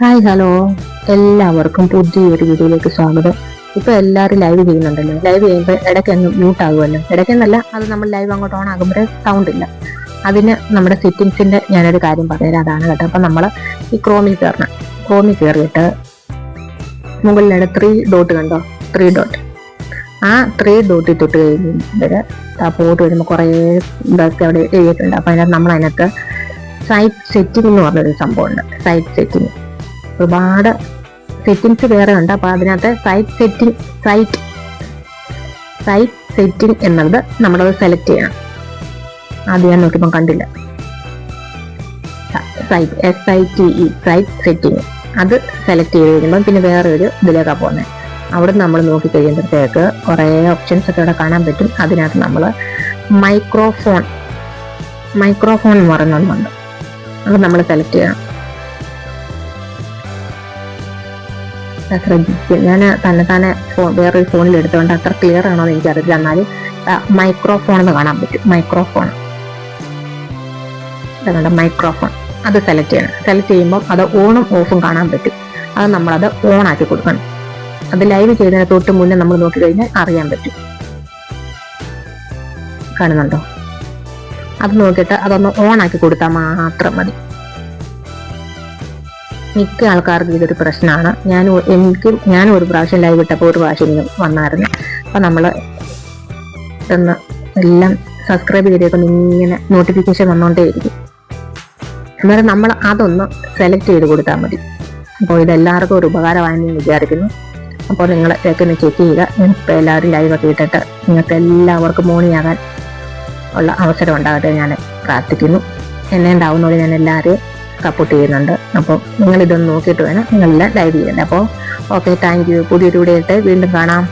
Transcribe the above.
Hi hello എല്ലാവർക്കും പുതിയൊരു വീഡിയോയിലേക്ക് സ്വാഗതം. ഇപ്പൊ എല്ലാവരും ലൈവ് ചെയ്യുന്നുണ്ടല്ലോ. ലൈവ് ചെയ്യുമ്പോൾ ഇടയ്ക്ക് അങ്ങ് മ്യൂട്ട് ആകുമല്ലോ ഇടയ്ക്കെന്നല്ല അത് നമ്മൾ ലൈവ് അങ്ങോട്ട് ഓൺ ആകുമ്പോൾ സൗണ്ട് ഇല്ല. അതിന് നമ്മുടെ സെറ്റിങ്സിന്റെ ഞാനൊരു കാര്യം പറഞ്ഞുതരാം. അതാണ് കേട്ടോ. അപ്പൊ നമ്മൾ ഈ ക്രോമിൽ കയറണം ക്രോമിൽ കയറിയിട്ട് മുകളിലാണ് ത്രീ ഡോട്ട് കണ്ടോ? ത്രീ ഡോട്ട് ആ ത്രീ ഡോട്ടിൽ തൊട്ട് കഴിഞ്ഞിട്ട് പോട്ട് വരുമ്പോൾ കുറേ ഇതൊക്കെ അവിടെ എഴുതിയിട്ടുണ്ട്. അപ്പൊ അതിനകത്ത് നമ്മൾ അതിനകത്ത് സൈറ്റ് സെറ്റിംഗ് എന്ന് പറഞ്ഞൊരു സംഭവമുണ്ട്. സൈറ്റ് സെറ്റിംഗ് ഒരുപാട് സെറ്റിംഗ്സ് വേറെ ഉണ്ട്. അപ്പോൾ അതിനകത്ത് site setting site site setting എന്നുള്ളത് നമ്മളത് സെലക്ട് ചെയ്യണം. ആദ്യം ഞാൻ നോക്കിയപ്പോൾ കണ്ടില്ല. Site S I T E site setting അത് സെലക്ട് ചെയ്ത് കഴിയുമ്പോൾ പിന്നെ വേറെ ഒരു ഇതിലേക്കാണ് പോകുന്നത് അവിടെ നമ്മൾ നോക്കി കഴിയുമ്പോഴത്തേക്ക് കുറേ ഓപ്ഷൻസ് ഒക്കെ അവിടെ കാണാൻ പറ്റും. അതിനകത്ത് നമ്മൾ മൈക്രോഫോൺ മൈക്രോഫോൺ എന്ന് പറയുന്നുണ്ട് അത് നമ്മൾ സെലക്ട് ചെയ്യണം. ഞാൻ ശ്രദ്ധിക്കും ഞാൻ തന്നെ തന്നെ ഫോൺ വേറൊരു ഫോണിൽ എടുത്തുകൊണ്ട് അത്ര ക്ലിയർ ആണോ എന്ന് എനിക്കറിയില്ല. എന്നാലും മൈക്രോഫോൺ എന്ന് കാണാൻ പറ്റും. മൈക്രോഫോൺ അതുകൊണ്ട് മൈക്രോഫോൺ അത് സെലക്ട് ചെയ്യണം. സെലക്ട് ചെയ്യുമ്പോൾ അത് ഓണും ഓഫും കാണാൻ പറ്റും. അത് നമ്മളത് ഓൺ ആക്കി കൊടുക്കണം. അത് ലൈവ് ചെയ്തതിന് തൊട്ട് മുന്നേ നമ്മൾ നോക്കി കഴിഞ്ഞാൽ അറിയാൻ പറ്റും. കാണുന്നുണ്ടോ? അത് നോക്കിയിട്ട് അതൊന്ന് ഓൺ ആക്കി കൊടുത്താൽ മാത്രം മതി. മിക്ക ആൾക്കാർക്കും ഇതൊരു പ്രശ്നമാണ്. ഞാൻ എനിക്ക് ഞാൻ ഒരു പ്രാവശ്യം ലൈവ് ഇട്ടപ്പോൾ ഒരു പ്രാവശ്യം വന്നായിരുന്നു. അപ്പം നമ്മൾ പെട്ടെന്ന് എല്ലാം സബ്സ്ക്രൈബ് ചെയ്തേക്കുന്ന ഇങ്ങനെ നോട്ടിഫിക്കേഷൻ വന്നുകൊണ്ടേയിരിക്കും അന്നേരം നമ്മൾ അതൊന്ന് സെലക്ട് ചെയ്ത് കൊടുത്താൽ മതി. അപ്പോൾ ഇതെല്ലാവർക്കും ഒരു ഉപകാരമായെന്ന് വിചാരിക്കുന്നു. അപ്പോൾ നിങ്ങൾ ഇതൊക്കെ ഒന്ന് ചെക്ക് ചെയ്യുക. ഇപ്പോൾ എല്ലാവരും ലൈവൊക്കെ ഇട്ടിട്ട് നിങ്ങൾക്ക് എല്ലാവർക്കും മോണിയാകാൻ ഉള്ള അവസരം ഉണ്ടാകട്ടെ ഞാൻ പ്രാർത്ഥിക്കുന്നു. എന്നെ ഉണ്ടാവുന്നതോടെ ഞാൻ എല്ലാവരെയും സപ്പോർട്ട് ചെയ്യുന്നുണ്ട്. അപ്പോൾ നിങ്ങളിതൊന്ന് നോക്കിയിട്ട് വേണം നിങ്ങളെല്ലാം ലൈവ് ചെയ്യുന്നത് അപ്പോൾ ഓക്കെ താങ്ക് യു പുതിയൊരു വീഡിയോ ആയിട്ട് വീണ്ടും കാണാം.